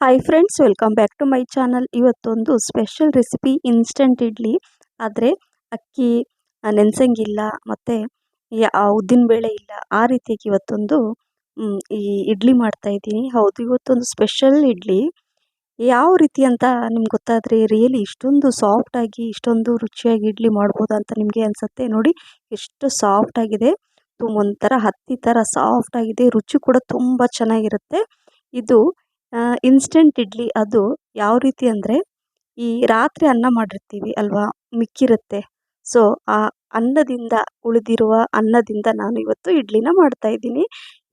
Hi friends welcome back to my channel ಇವತ್ತೊಂದು special recipe instant idli. ಆದರೆ ಅಕ್ಕಿ ನೆನ್ಸಂಗಿಲ್ಲ, ಮತ್ತು ಉದ್ದಿನಬೇಳೆ ಇಲ್ಲ. ಆ ರೀತಿಯಾಗಿ ಇವತ್ತೊಂದು ಈ ಇಡ್ಲಿ ಮಾಡ್ತಾ ಇದ್ದೀನಿ. ಹೌದು, ಇವತ್ತೊಂದು ಸ್ಪೆಷಲ್ ಇಡ್ಲಿ. ಯಾವ ರೀತಿ ಅಂತ ನಿಮ್ಗೆ ಗೊತ್ತಾದರೆ ರಿಯಲಿ ಇಷ್ಟೊಂದು ಸಾಫ್ಟಾಗಿ ಇಷ್ಟೊಂದು ರುಚಿಯಾಗಿ ಇಡ್ಲಿ ಮಾಡ್ಬೋದು ಅಂತ ನಿಮಗೆ ಅನಿಸುತ್ತೆ. ನೋಡಿ, ಎಷ್ಟು ಸಾಫ್ಟ್ ಆಗಿದೆ. ತು- ಒಂಥರ ಹತ್ತಿ ಥರ ಸಾಫ್ಟ್ ಆಗಿದೆ. ರುಚಿ ಕೂಡ ತುಂಬ ಚೆನ್ನಾಗಿರುತ್ತೆ. ಇದು ಇನ್ಸ್ಟೆಂಟ್ ಇಡ್ಲಿ ಅದು ಯಾವ ರೀತಿ ಅಂದರೆ ಈ ರಾತ್ರಿ ಅನ್ನ ಮಾಡಿರ್ತೀವಿ ಅಲ್ವಾ, ಮಿಕ್ಕಿರುತ್ತೆ. ಸೊ ಆ ಅನ್ನದಿಂದ ಉಳಿದಿರುವ ಅನ್ನದಿಂದ ನಾನು ಇವತ್ತು ಇಡ್ಲಿನ ಮಾಡ್ತಾ ಇದ್ದೀನಿ.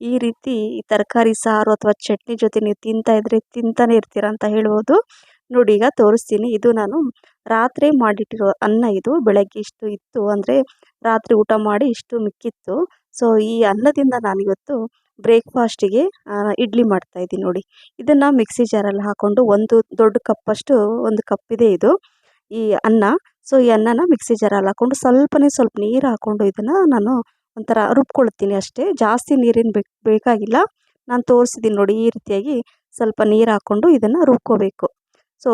ಈ ರೀತಿ ತರಕಾರಿ, ಸಾರು ಅಥವಾ ಚಟ್ನಿ ಜೊತೆ ನೀವು ತಿಂತಾ ಇದ್ರೆ ತಿಂತಾನೆ ಇರ್ತೀರ ಅಂತ ಹೇಳ್ಬೋದು. ನೋಡಿ, ಈಗ ತೋರಿಸ್ತೀನಿ. ಇದು ನಾನು ರಾತ್ರಿ ಮಾಡಿಟ್ಟಿರೋ ಅನ್ನ ಇದು, ಬೆಳಗ್ಗೆ ಇಷ್ಟು ಇತ್ತು ಅಂದರೆ ರಾತ್ರಿ ಊಟ ಮಾಡಿ ಇಷ್ಟು ಮಿಕ್ಕಿತ್ತು. ಸೊ ಈ ಅನ್ನದಿಂದ ನಾನಿವತ್ತು ಬ್ರೇಕ್ಫಾಸ್ಟಿಗೆ ಇಡ್ಲಿ ಮಾಡ್ತಾ ಇದ್ದೀನಿ ನೋಡಿ. ಇದನ್ನು ಮಿಕ್ಸಿ ಜಾರಲ್ಲಿ ಹಾಕ್ಕೊಂಡು ಒಂದು ದೊಡ್ಡ ಕಪ್ಪಷ್ಟು, ಒಂದು ಕಪ್ಪಿದೆ ಇದು, ಈ ಅನ್ನ. ಸೊ ಈ ಅನ್ನನ ಮಿಕ್ಸಿ ಜಾರಲ್ಲಿ ಹಾಕ್ಕೊಂಡು ಸ್ವಲ್ಪನೇ ಸ್ವಲ್ಪ ನೀರು ಹಾಕ್ಕೊಂಡು ಇದನ್ನು ನಾನು ಒಂಥರ ರುಬ್ಕೊಳ್ತೀನಿ ಅಷ್ಟೇ. ಜಾಸ್ತಿ ನೀರಿನ ಬೇಕು, ಬೇಕಾಗಿಲ್ಲ. ನಾನು ತೋರಿಸಿದ್ದೀನಿ ನೋಡಿ ಈ ರೀತಿಯಾಗಿ ಸ್ವಲ್ಪ ನೀರು ಹಾಕ್ಕೊಂಡು ಇದನ್ನು ರುಬ್ಕೋಬೇಕು. ಸೊ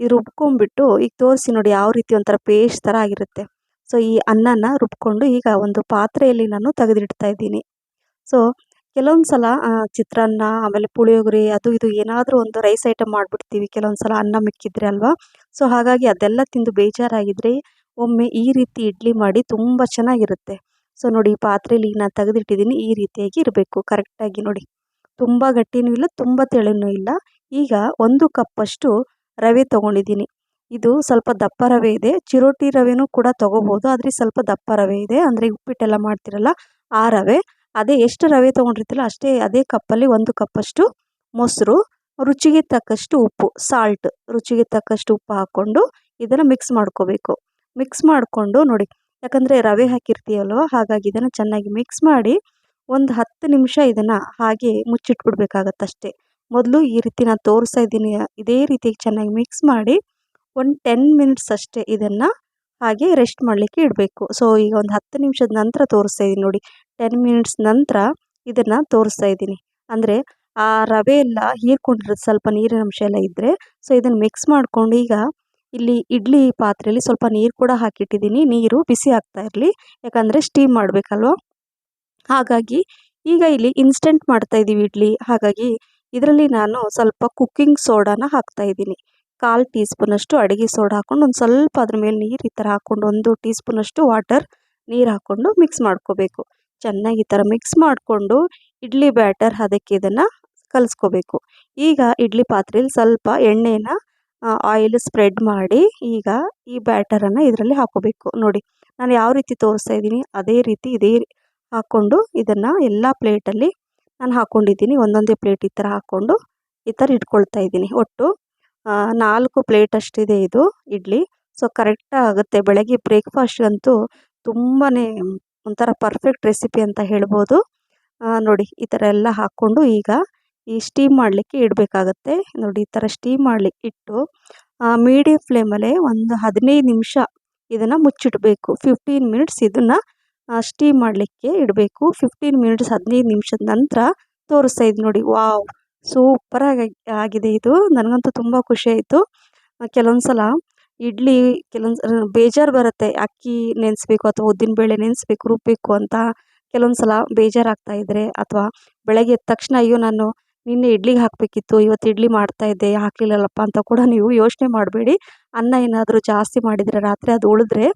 ಈ ರುಬ್ಕೊಂಡ್ಬಿಟ್ಟು ಈಗ ತೋರಿಸಿ ನೋಡಿ ಯಾವ ರೀತಿ ಒಂಥರ ಪೇಸ್ಟ್ ಥರ ಆಗಿರುತ್ತೆ. ಸೊ ಈ ಅನ್ನನ ರುಬ್ಕೊಂಡು ಈಗ ಒಂದು ಪಾತ್ರೆಯಲ್ಲಿ ನಾನು ತೆಗೆದಿಡ್ತಾ ಇದ್ದೀನಿ. ಸೊ ಕೆಲವೊಂದು ಸಲ ಚಿತ್ರಾನ್ನ, ಆಮೇಲೆ ಪುಳಿಯೋಗರೆ, ಅದು ಇದು ಏನಾದರೂ ಒಂದು ರೈಸ್ ಐಟಮ್ ಮಾಡಿಬಿಡ್ತೀವಿ. ಕೆಲವೊಂದು ಸಲ ಅನ್ನ ಮಿಕ್ಕಿದ್ರೆ ಅಲ್ವಾ? ಸೊ, ಹಾಗಾಗಿ ಅದೆಲ್ಲ ತಿಂದು ಬೇಜಾರಾಗಿದ್ದರೆ ಒಮ್ಮೆ ಈ ರೀತಿ ಇಡ್ಲಿ ಮಾಡಿ ತುಂಬ ಚೆನ್ನಾಗಿರುತ್ತೆ. ಸೊ, ನೋಡಿ, ಈ ಪಾತ್ರೆಯಲ್ಲಿ ನಾನು ತೆಗೆದಿಟ್ಟಿದ್ದೀನಿ, ಈ ರೀತಿಯಾಗಿ ಇರಬೇಕು. ಕರೆಕ್ಟಾಗಿ ನೋಡಿ. ತುಂಬ ಗಟ್ಟಿನೂ ಇಲ್ಲ, ತುಂಬ ತೆಳುನೂ ಇಲ್ಲ. ಈಗ ಒಂದು ಕಪ್ಪಷ್ಟು ರವೆ ತೊಗೊಂಡಿದ್ದೀನಿ. ಇದು ಸ್ವಲ್ಪ ದಪ್ಪ ರವೆ ಇದೆ. ಚಿರೋಟಿ ರವೆನೂ ಕೂಡ ತೊಗೋಬೋದು. ಆದರೆ ಸ್ವಲ್ಪ ದಪ್ಪ ರವೆ ಇದೆ. ಅಂದರೆ ಉಪ್ಪಿಟ್ಟೆಲ್ಲ ಮಾಡ್ತಿರಲ್ಲ, ಆ ರವೆ. ಅದೇ ಎಷ್ಟು ರವೆ ತೊಗೊಂಡಿರ್ತಿಲ್ಲ ಅಷ್ಟೇ ಅದೇ ಕಪ್ಪಲ್ಲಿ ಒಂದು ಕಪ್ಪಷ್ಟು ಮೊಸರು, ರುಚಿಗೆ ತಕ್ಕಷ್ಟು ಉಪ್ಪು ಸಾಲ್ಟ್ ರುಚಿಗೆ ತಕ್ಕಷ್ಟು ಉಪ್ಪು ಹಾಕ್ಕೊಂಡು ಇದನ್ನು ಮಿಕ್ಸ್ ಮಾಡ್ಕೋಬೇಕು. ಮಿಕ್ಸ್ ಮಾಡಿಕೊಂಡು ನೋಡಿ, ಯಾಕಂದರೆ ರವೆ ಹಾಕಿರ್ತೀಯಲ್ವ, ಹಾಗಾಗಿ ಇದನ್ನು ಚೆನ್ನಾಗಿ ಮಿಕ್ಸ್ ಮಾಡಿ ಒಂದು ಹತ್ತು ನಿಮಿಷ ಇದನ್ನು ಹಾಗೆ ಮುಚ್ಚಿಟ್ಬಿಡ್ಬೇಕಾಗತ್ತೆ ಅಷ್ಟೇ. ಮೊದಲು ಈ ರೀತಿ ನಾನು ತೋರಿಸ್ತಾ ಇದ್ದೀನಿ, ಇದೇ ರೀತಿ ಚೆನ್ನಾಗಿ ಮಿಕ್ಸ್ ಮಾಡಿ ಒಂದು ಟೆನ್ ಮಿನಿಟ್ಸ್ ಅಷ್ಟೇ ಇದನ್ನು ಹಾಗೆ ರೆಸ್ಟ್ ಮಾಡಲಿಕ್ಕೆ ಇಡಬೇಕು. ಸೊ ಈಗ ಒಂದು ಹತ್ತು ನಿಮಿಷದ ನಂತರ ತೋರಿಸ್ತಾ ಇದ್ದೀನಿ ನೋಡಿ. ಟೆನ್ ಮಿನಿಟ್ಸ್ ನಂತರ ಇದನ್ನು ತೋರಿಸ್ತಾ ಇದ್ದೀನಿ. ಅಂದರೆ ಆ ರವೆ ಎಲ್ಲ ಹೀರ್ಕೊಂಡಿರೋದು ಸ್ವಲ್ಪ ನೀರಿನ ಅಂಶ ಎಲ್ಲ ಇದ್ದರೆ ಸೊ ಇದನ್ನು ಮಿಕ್ಸ್ ಮಾಡಿಕೊಂಡು ಈಗ ಇಲ್ಲಿ ಇಡ್ಲಿ ಪಾತ್ರೆಯಲ್ಲಿ ಸ್ವಲ್ಪ ನೀರು ಕೂಡ ಹಾಕಿಟ್ಟಿದ್ದೀನಿ. ನೀರು ಬಿಸಿ ಆಗ್ತಾ ಇರಲಿ. ಯಾಕಂದರೆ ಸ್ಟೀಮ್ ಮಾಡಬೇಕಲ್ವ? ಹಾಗಾಗಿ ಈಗ ಇಲ್ಲಿ ಇನ್ಸ್ಟೆಂಟ್ ಮಾಡ್ತಾ ಇದ್ದೀವಿ ಇಡ್ಲಿ. ಹಾಗಾಗಿ ಇದರಲ್ಲಿ ನಾನು ಸ್ವಲ್ಪ ಕುಕ್ಕಿಂಗ್ ಸೋಡಾನ ಹಾಕ್ತಾ ಇದ್ದೀನಿ. ಕಾಲು ಟೀ ಸ್ಪೂನಷ್ಟು ಅಡುಗೆ ಸೋಡಾ ಹಾಕ್ಕೊಂಡು ಒಂದು ಸ್ವಲ್ಪ ಅದ್ರ ಮೇಲೆ ನೀರು ಈ ಥರ ಹಾಕ್ಕೊಂಡು ಒಂದು ಟೀ ಸ್ಪೂನಷ್ಟು ವಾಟರ್ ನೀರು ಹಾಕ್ಕೊಂಡು ಮಿಕ್ಸ್ ಮಾಡ್ಕೋಬೇಕು. ಚೆನ್ನಾಗಿ ಈ ಥರ ಮಿಕ್ಸ್ ಮಾಡಿಕೊಂಡು ಇಡ್ಲಿ ಬ್ಯಾಟರ್ ಅದಕ್ಕೆ ಇದನ್ನು ಕಲಿಸ್ಕೋಬೇಕು. ಈಗ ಇಡ್ಲಿ ಪಾತ್ರೆಯಲ್ಲಿ ಸ್ವಲ್ಪ ಎಣ್ಣೆನ ಆಯಿಲ್ ಸ್ಪ್ರೆಡ್ ಮಾಡಿ ಈಗ ಈ ಬ್ಯಾಟರನ್ನು ಇದರಲ್ಲಿ ಹಾಕೋಬೇಕು. ನೋಡಿ, ನಾನು ಯಾವ ರೀತಿ ತೋರಿಸ್ತಾ ಇದ್ದೀನಿ, ಅದೇ ರೀತಿ ಇದೇ ಹಾಕ್ಕೊಂಡು ಇದನ್ನು ಎಲ್ಲ ಪ್ಲೇಟಲ್ಲಿ ನಾನು ಹಾಕ್ಕೊಂಡಿದ್ದೀನಿ ಒಂದೊಂದೇ ಪ್ಲೇಟ್ ಈ ಥರ ಹಾಕ್ಕೊಂಡು ಈ ಥರ ಇಟ್ಕೊಳ್ತಾ ಇದ್ದೀನಿ. ಒಟ್ಟು ನಾಲ್ಕು ಪ್ಲೇಟ್ ಅಷ್ಟಿದೆ ಇದು ಇಡ್ಲಿ. ಸೊ ಕರೆಕ್ಟಾಗಿ ಆಗುತ್ತೆ. ಬೆಳಗ್ಗೆ ಬ್ರೇಕ್ಫಾಸ್ಟ್ಗಂತೂ ತುಂಬಾ ಒಂಥರ ಪರ್ಫೆಕ್ಟ್ ರೆಸಿಪಿ ಅಂತ ಹೇಳ್ಬೋದು. ನೋಡಿ, ಈ ಥರ ಎಲ್ಲ ಹಾಕ್ಕೊಂಡು ಈಗ ಈ ಸ್ಟೀಮ್ ಮಾಡಲಿಕ್ಕೆ ಇಡಬೇಕಾಗತ್ತೆ. ನೋಡಿ, ಈ ಥರ ಸ್ಟೀಮ್ ಮಾಡಲಿಕ್ಕೆ ಇಟ್ಟು ಮೀಡಿಯಂ ಫ್ಲೇಮಲ್ಲೇ ಒಂದು ಹದಿನೈದು ನಿಮಿಷ ಇದನ್ನು ಮುಚ್ಚಿಡಬೇಕು. ಫಿಫ್ಟೀನ್ ಮಿನಿಟ್ಸ್ ಇದನ್ನು ಸ್ಟೀಮ್ ಮಾಡಲಿಕ್ಕೆ ಇಡಬೇಕು. ಫಿಫ್ಟೀನ್ ಮಿನಿಟ್ಸ್ ಹದಿನೈದು ನಿಮಿಷದ ನಂತರ ತೋರಿಸ್ತಾ ಇದ್ದು ನೋಡಿ, ವಾವ್! ಸೂಪರಾಗಿ ಆಗಿದೆ ಇದು. ನನಗಂತೂ ತುಂಬ ಖುಷಿ ಆಯಿತು. ಕೆಲವೊಂದು ಸಲ ಇಡ್ಲಿ ಕೆಲವೊಂದು ಬೇಜಾರು ಬರುತ್ತೆ. ಅಕ್ಕಿ ನೆನೆಸ್ಬೇಕು ಅಥವಾ ಉದ್ದಿನಬೇಳೆ ನೆನೆಸ್ಬೇಕು ರುಬ್ಬಬೇಕು ಅಂತ ಕೆಲವೊಂದು ಸಲ ಬೇಜಾರಾಗ್ತಾ ಇದ್ದರೆ ಅಥವಾ ಬೆಳಗ್ಗೆ ಎದ್ದ ತಕ್ಷಣ ಅಯ್ಯೋ, ನಾನು ನಿನ್ನೆ ಇಡ್ಲಿಗೆ ಹಾಕಬೇಕಿತ್ತು, ಇವತ್ತು ಇಡ್ಲಿ ಮಾಡ್ತಾ ಇದ್ದೆ, ಹಾಕಲಿಲ್ಲಲ್ಲಪ್ಪ ಅಂತ ಕೂಡ ನೀವು ಯೋಚನೆ ಮಾಡಬೇಡಿ. ಅನ್ನ ಏನಾದರೂ ಜಾಸ್ತಿ ಮಾಡಿದರೆ, ರಾತ್ರಿ ಅದು ಉಳಿದ್ರೆ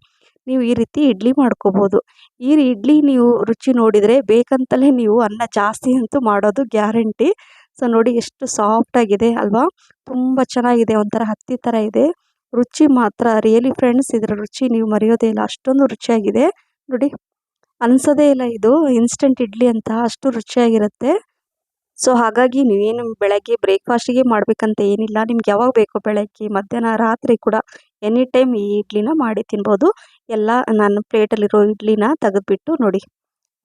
ನೀವು ಈ ರೀತಿ ಇಡ್ಲಿ ಮಾಡ್ಕೋಬೋದು. ಈ ಇಡ್ಲಿ ನೀವು ರುಚಿ ನೋಡಿದರೆ ಬೇಕಂತಲೇ ನೀವು ಅನ್ನ ಜಾಸ್ತಿ ಅಂತೂ ಮಾಡೋದು ಗ್ಯಾರಂಟಿ. ಸೊ ನೋಡಿ ಎಷ್ಟು ಸಾಫ್ಟಾಗಿದೆ ಅಲ್ವಾ? ತುಂಬ ಚೆನ್ನಾಗಿದೆ, ಒಂಥರ ಹತ್ತಿ ಥರ ಇದೆ. ರುಚಿ ಮಾತ್ರ ರಿಯಲಿ ಫ್ರೆಂಡ್ಸ್ ಇದರ ರುಚಿ ನೀವು ಮರೆಯೋದೇ ಇಲ್ಲ. ಅಷ್ಟೊಂದು ರುಚಿಯಾಗಿದೆ. ನೋಡಿ, ಅನಿಸೋದೇ ಇಲ್ಲ ಇದು ಇನ್ಸ್ಟೆಂಟ್ ಇಡ್ಲಿ ಅಂತ, ಅಷ್ಟು ರುಚಿಯಾಗಿರುತ್ತೆ. ಸೊ ಹಾಗಾಗಿ ನೀವೇನು ಬೆಳಗ್ಗೆ ಬ್ರೇಕ್ಫಾಸ್ಟಿಗೆ ಮಾಡಬೇಕಂತ ಏನಿಲ್ಲ. ನಿಮ್ಗೆ ಯಾವಾಗ ಬೇಕೋ ಬೆಳಗ್ಗೆ, ಮಧ್ಯಾಹ್ನ, ರಾತ್ರಿ ಕೂಡ ಎನಿ ಟೈಮ್ ಈ ಇಡ್ಲಿನ ಮಾಡಿ ತಿನ್ಬೋದು. ಎಲ್ಲ ನಾನು ಪ್ಲೇಟಲ್ಲಿರೋ ಇಡ್ಲಿನ ತೆಗೆದ್ಬಿಟ್ಟು ನೋಡಿ,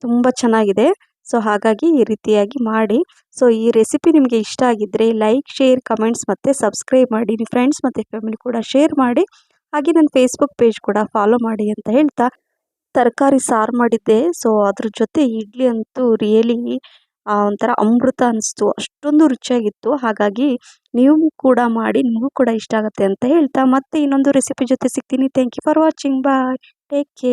ತುಂಬ ಚೆನ್ನಾಗಿದೆ. ಸೊ ಹಾಗಾಗಿ ಈ ರೀತಿಯಾಗಿ ಮಾಡಿ. ಸೊ ಈ ರೆಸಿಪಿ ನಿಮಗೆ ಇಷ್ಟ ಆಗಿದ್ದರೆ ಲೈಕ್ ಶೇರ್ ಕಮೆಂಟ್ಸ್ ಮತ್ತು ಸಬ್ಸ್ಕ್ರೈಬ್ ಮಾಡಿ. ನಿಮ್ಮ ಫ್ರೆಂಡ್ಸ್ ಮತ್ತು ಫ್ಯಾಮಿಲಿ ಕೂಡ ಶೇರ್ ಮಾಡಿ. ಹಾಗೆ ನನ್ನ ಫೇಸ್ಬುಕ್ ಪೇಜ್ ಕೂಡ ಫಾಲೋ ಮಾಡಿ ಅಂತ ಹೇಳ್ತಾ ತರಕಾರಿ ಸಾರು ಮಾಡಿದ್ದೆ. ಸೊ ಅದ್ರ ಜೊತೆ ಇಡ್ಲಿ ಅಂತೂ ರಿಯಲಿ ಒಂಥರ ಅಮೃತ ಅನಿಸ್ತು. ಅಷ್ಟೊಂದು ರುಚಿಯಾಗಿತ್ತು. ಹಾಗಾಗಿ ನೀವು ಕೂಡ ಮಾಡಿ, ನಿಮಗೂ ಕೂಡ ಇಷ್ಟ ಆಗುತ್ತೆ ಅಂತ ಹೇಳ್ತಾ. ಮತ್ತೆ ಇನ್ನೊಂದು ರೆಸಿಪಿ ಜೊತೆ ಸಿಗ್ತೀನಿ. Thank you for watching bye take care